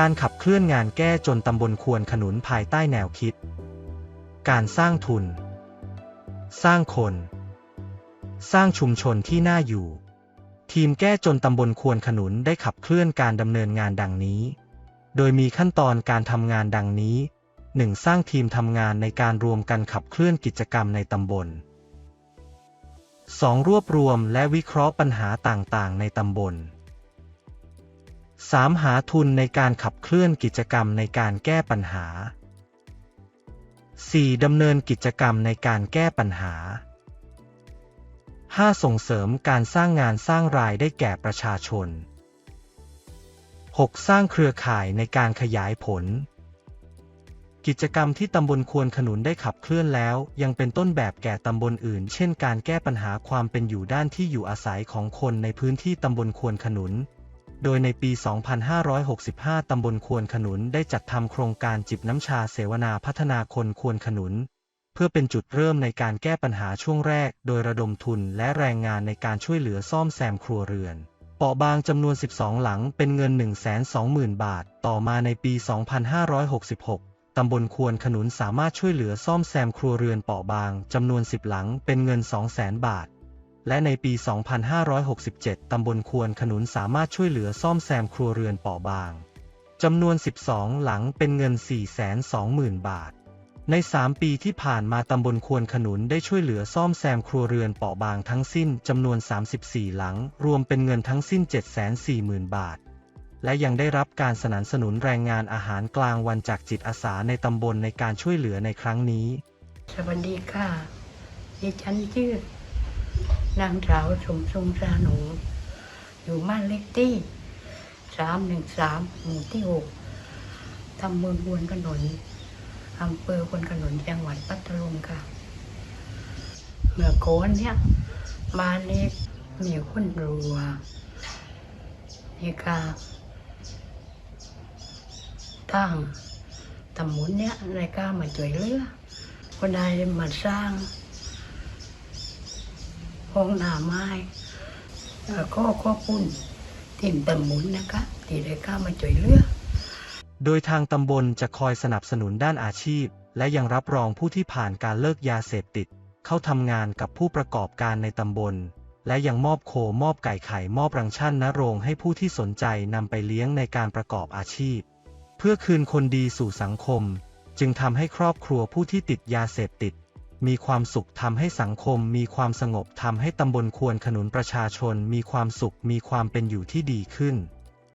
การขับเคลื่อนงานแก้จนตำบลควนขนุนภายใต้แนวคิด การสร้างทุน สร้างคน สร้างชุมชนที่น่าอยู่ ทีมแก้จนตำบลควนขนุนได้ขับเคลื่อนการดำเนินงานดังนี้ โดยมีขั้นตอนการทำงานดังนี้ 1. สร้างทีมทำงานในการรวมกันขับเคลื่อนกิจกรรมในตำบล 2. รวบรวมและวิเคราะห์ปัญหาต่างๆ ในตำบล 3. หาทุนในการขับเคลื่อนกิจกรรมในการแก้ปัญหา 4. ดำเนินกิจกรรมในการแก้ปัญหา 5. ส่งเสริมการสร้างงานสร้างรายได้แก่ประชาชน 6. สร้างเครือข่ายในการขยายผล กิจกรรมที่ตำบลควนขนุนได้ขับเคลื่อนแล้ว ยังเป็นต้นแบบแก่ตำบลอื่น เช่น การแก้ปัญหาความเป็นอยู่ด้านที่อยู่อาศัยของคนในพื้นที่ตำบลควนขนุน โดยในปี 2565 ตำบลควนขนุนได้จัดทำโครงการจิบน้ำชาเสวนาพัฒนาคนควนขนุน เพื่อเป็นจุดเริ่มในการแก้ปัญหาช่วงแรก โดยระดมทุนและแรงงานในการช่วยเหลือซ่อมแซมครัวเรือนเปาะบางจำนวน 12 หลังเป็นเงิน 120,000 บาท ต่อมาในปี 2566 ตำบลควนขนุนสามารถช่วยเหลือซ่อมแซมครัวเรือนเปาะบางจำนวน 10 หลังเป็นเงิน 200,000 บาท และในปี 2567 ตำบลควนขนุนสามารถช่วยเหลือซ่อมแซมครัวเรือนเปาะบาง จำนวน 12 หลังเป็นเงิน 420,000 บาท ใน 3 ปีที่ผ่านมาตำบลควนขนุนได้ช่วยเหลือซ่อมแซมครัวเรือนเปาะบางทั้งสิ้นจำนวน 34 หลัง รวมเป็นเงินทั้งสิ้น 740,000 บาท และยังได้รับการสนับสนุนแรงงานอาหารกลางวันจากจิตอาสาในตำบลในการช่วยเหลือในครั้งนี้ สวัสดีค่ะดิฉันชื่อ นางสาวสมทรงสาหนู อยู่บ้านเล็กที่สามหนึ่งสามหมู่ที่หกตำบลบวนขนนอำเภอควนขนนจังหวัดพัทลุงค่ะ เมื่อโคนเนี่ยบ้านนี้มีคนรัวนี่ค่ะตั้งตำมุนเนี่ยในก้ามาช่วยเหลือคนใดมาสร้าง ห้องน้ำไม้เอ่อก็ขอบคุณทีมตำมุนนะคะที่ได้เข้ามาช่วยเหลือโดยทางตำบลจะคอยสนับสนุนด้านอาชีพ และยังรับรองผู้ที่ผ่านการเลิกยาเสพติด เข้าทำงานกับผู้ประกอบการในตำบล และยังมอบโคมอบไก่ไข่มอบรังชั่นณโรงให้ผู้ที่สนใจนำไปเลี้ยงในการประกอบอาชีพ เพื่อคืนคนดีสู่สังคม จึงทำให้ครอบครัวผู้ที่ติดยาเสพติด มีความสุขทำให้สังคม มีความสงบทำให้ตำบลควรขนุนประชาชน มีความสุขมีความเป็นอยู่ที่ดีขึ้น